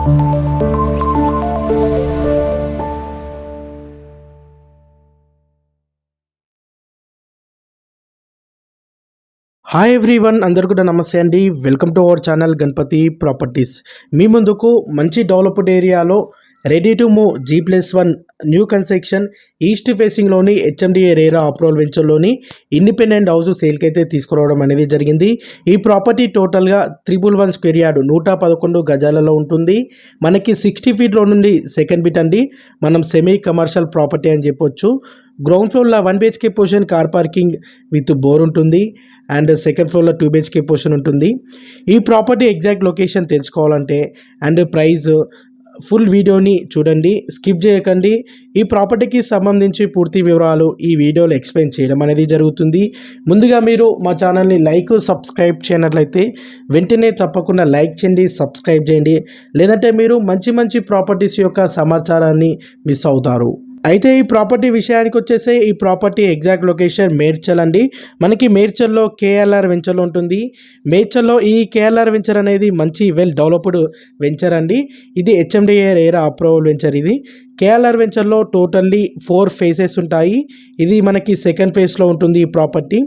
Hi everyone అందరు కూడా నమస్తే అండి. Welcome to our channel Ganapathi properties మీ ముందుకు మంచి డెవలప్డ్ ఏరియాలో ready to move G plus one new construction east ఫేసింగ్లోని HMDA RERA approval వెంచర్లోని ఇండిపెండెంట్ హౌస్ సేల్కి అయితే తీసుకురావడం అనేది జరిగింది. ఈ ప్రాపర్టీ టోటల్గా త్రిబుల్ వన్ స్క్వేర్ యార్డ్ నూట పదకొండు గజాలలో ఉంటుంది. మనకి సిక్స్టీ ఫీట్ రోడ్ నుండి సెకండ్ బిట్ అండి. మనం సెమీ కమర్షియల్ ప్రాపర్టీ అని చెప్పొచ్చు. గ్రౌండ్ ఫ్లోర్లో one BHK portion car parking with bore ఉంటుంది. అండ్ సెకండ్ ఫ్లోర్లో టూ బిహెచ్కే పోర్షన్ ఉంటుంది. ఈ ప్రాపర్టీ ఎగ్జాక్ట్ లొకేషన్ తెలుసుకోవాలంటే అండ్ ప్రైస్ ఫుల్ వీడియోని చూడండి స్కిప్ చేయకండి. ఈ ప్రాపర్టీకి సంబంధించి పూర్తి వివరాలు ఈ వీడియోలో ఎక్స్ప్లెయిన్ చేయడం అనేది జరుగుతుంది. ముందుగా మీరు మా ఛానల్ని లైక్ సబ్స్క్రైబ్ చేయనట్లయితే వెంటనే తప్పకుండా లైక్ చేయండి సబ్స్క్రైబ్ చేయండి. లేదంటే మీరు మంచి మంచి ప్రాపర్టీస్ యొక్క సమాచారాన్ని మిస్ అవుతారు. అయితే ఈ ప్రాపర్టీ విషయానికి వచ్చేసి ఈ ప్రాపర్టీ ఎగ్జాక్ట్ లొకేషన్ మేడ్చల్ అండి. మనకి మేడ్చల్లో కేఎల్ఆర్ వెంచర్ ఉంటుంది. మేడ్చల్లో ఈ కేఎల్ఆర్ వెంచర్ అనేది మంచి వెల్ డెవలప్డ్ వెంచర్ అండి. ఇది హెచ్ఎండిఏ ఏరా అప్రూవల్ వెంచర్ ఇది. కేఎల్ఆర్ వెంచర్లో టోటల్లీ ఫోర్ ఫేసెస్ ఉంటాయి. ఇది మనకి సెకండ్ ఫేజ్లో ఉంటుంది ఈ ప్రాపర్టీ.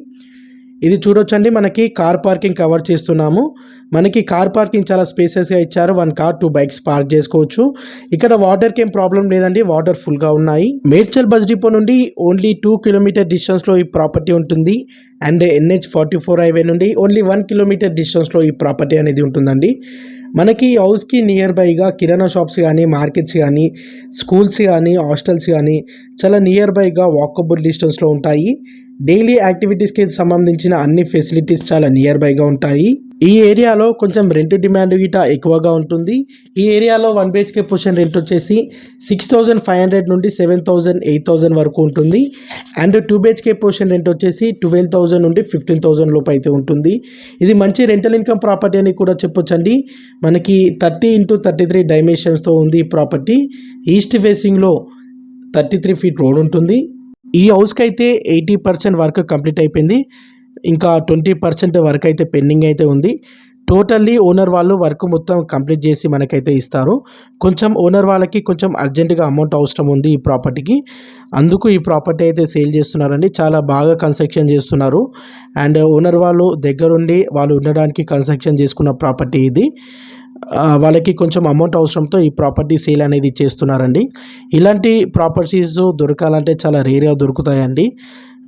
ఇది చూడొచ్చండి. మనకి కార్ పార్కింగ్ కవర్ చేస్తున్నాము. మనకి కార్ పార్కింగ్ చాలా స్పేసెస్గా ఇచ్చారు. One car two bikes park చేసుకోవచ్చు. ఇక్కడ వాటర్కి ఏం ప్రాబ్లం లేదండి. వాటర్ ఫుల్గా ఉన్నాయి. మేడ్చల్ బస్ డిపో నుండి ఓన్లీ టూ కిలోమీటర్ డిస్టెన్స్లో ఈ ప్రాపర్టీ ఉంటుంది. And NH forty four highway నుండి ఓన్లీ వన్ కిలోమీటర్ డిస్టెన్స్లో ఈ ప్రాపర్టీ అనేది ఉంటుందండి. మనకి ఈ హౌస్కి నియర్ బైగా కిరాణా షాప్స్ కానీ మార్కెట్స్ కానీ స్కూల్స్ కానీ హాస్టల్స్ కానీ చాలా నియర్ బైగా వాకబుల్ డిస్టెన్స్లో ఉంటాయి. డైలీ యాక్టివిటీస్కి సంబంధించిన అన్ని ఫెసిలిటీస్ చాలా నియర్ బైగా ఉంటాయి. ఈ ఏరియాలో కొంచెం రెంట్ డిమాండ్ గిట ఎక్కువగా ఉంటుంది. ఈ ఏరియాలో వన్ బిహెచ్కే పొజిషన్ రెంట్ వచ్చేసి సిక్స్ థౌజండ్ ఫైవ్ హండ్రెడ్ నుండి సెవెన్ థౌజండ్ ఎయిట్ థౌజండ్ వరకు ఉంటుంది. And two BHK position rent వచ్చేసి ట్వెల్వ్ థౌజండ్ నుండి ఫిఫ్టీన్ థౌజండ్ లోపు అయితే ఉంటుంది. ఇది మంచి రెంటల్ ఇన్కమ్ ప్రాపర్టీ అని కూడా చెప్పొచ్చండి. మనకి థర్టీ ఇంటూ థర్టీ త్రీ డైమెన్షన్స్తో ఉంది ఈ ప్రాపర్టీ ఈస్ట్ ఫేసింగ్లో థర్టీ త్రీ ఫీట్ రోడ్ ఉంటుంది. ఈ హౌస్కి అయితే ఎయిటీ పర్సెంట్ వర్క్ కంప్లీట్ అయిపోయింది. ఇంకా ట్వంటీ పర్సెంట్ వర్క్ అయితే పెండింగ్ అయితే ఉంది. టోటల్లీ ఓనర్ వాళ్ళు వర్క్ మొత్తం కంప్లీట్ చేసి మనకైతే ఇస్తారు. కొంచెం ఓనర్ వాళ్ళకి కొంచెం అర్జెంటుగా అమౌంట్ అవసరం ఉంది ఈ ప్రాపర్టీకి. అందుకు ఈ ప్రాపర్టీ అయితే సేల్ చేస్తున్నారండి. చాలా బాగా కన్స్ట్రక్షన్ చేస్తున్నారు. అండ్ ఓనర్ వాళ్ళు దగ్గరుండి వాళ్ళు ఉండడానికి కన్స్ట్రక్షన్ చేసుకున్న ప్రాపర్టీ ఇది. వాళ్ళకి కొంచెం అమౌంట్ అవసరంతో ఈ ప్రాపర్టీ సేల్ అనేది చేస్తున్నారండి. ఇలాంటి ప్రాపర్టీస్ దొరకాలంటే చాలా రేర్గా దొరుకుతాయండి.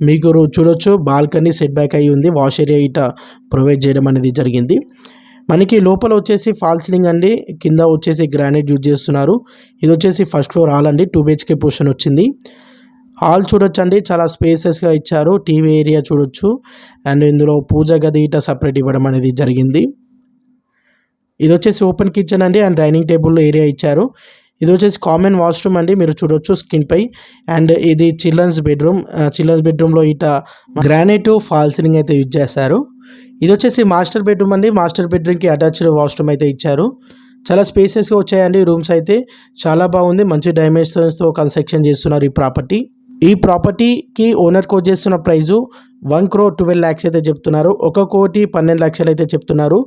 మీకు చూడొచ్చు. బాల్కనీ సెట్ బ్యాక్ అయి ఉంది. వాష్ ఏరియా ఇట ప్రొవైడ్ చేయడం అనేది జరిగింది. మనకి లోపల వచ్చేసి ఫాల్ సీలింగ్ అండి. కింద వచ్చేసి గ్రానైట్ యూజ్ చేస్తున్నారు. ఇది వచ్చేసి ఫస్ట్ ఫ్లోర్ హాల్ అండి. టూ బిహెచ్కే పోర్షన్ వచ్చింది. హాల్ చూడొచ్చండి. చాలా స్పేసెస్గా ఇచ్చారు. టీవీ ఏరియా చూడొచ్చు. అండ్ ఇందులో పూజ గది ఇట సపరేట్ ఇవ్వడం అనేది జరిగింది. ఇది వచ్చేసి ఓపెన్ కిచెన్ అండి. అండ్ డైనింగ్ టేబుల్ ఏరియా ఇచ్చారు. ఇది వచ్చేసి కామన్ వాష్రూమ్ అండి. మీరు చూడొచ్చు స్క్రీన్ పై. అండ్ ఇది చిల్డ్రన్స్ బెడ్రూమ్ చిల్డ్రన్స్ బెడ్రూమ్లో ఇట గ్రానైట్ ఫాల్ సీలింగ్ అయితే యూజ్ చేస్తారు ఇది వచ్చేసి మాస్టర్ బెడ్రూమ్ అండి. మాస్టర్ బెడ్రూమ్కి అటాచ్డ్ వాష్రూమ్ అయితే ఇచ్చారు. చాలా స్పేసెస్గా వచ్చాయండి రూమ్స్ అయితే. చాలా బాగుంది. మంచి డైమెన్షన్స్తో కన్స్ట్రక్షన్ చేస్తున్నారు ఈ ప్రాపర్టీ ఈ ప్రాపర్టీకి ఓనర్ కోట్ చేస్తున్న price one crore twelve lakhs అయితే చెప్తున్నారు. ఒక కోటి పన్నెండు లక్షలు అయితే చెప్తున్నారు.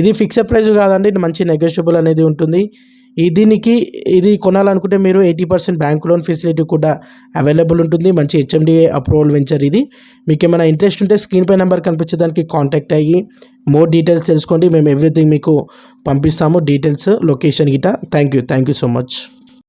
ఇది ఫిక్స్డ్ ప్రైస్ కాదండి. మంచి నెగోషియబుల్ అనేది ఉంటుంది. దీనికి ఇది కొనాలనుకుంటే మీరు eighty percent bank loan facility కూడా అవైలబుల్ ఉంటుంది. మంచి హెచ్ఎండిఏ అప్రూవల్ వెంచర్ ఇది. మీకు ఏమైనా ఇంట్రెస్ట్ ఉంటే స్క్రీన్ పై నెంబర్ కనిపించే దానికి కాంటాక్ట్ అయ్యి మోర్ డీటెయిల్స్ తెలుసుకోండి. మేము ఎవ్రీథింగ్ మీకు పంపిస్తాము. డీటెయిల్స్ లొకేషన్ గిట. Thank you. Thank you so much.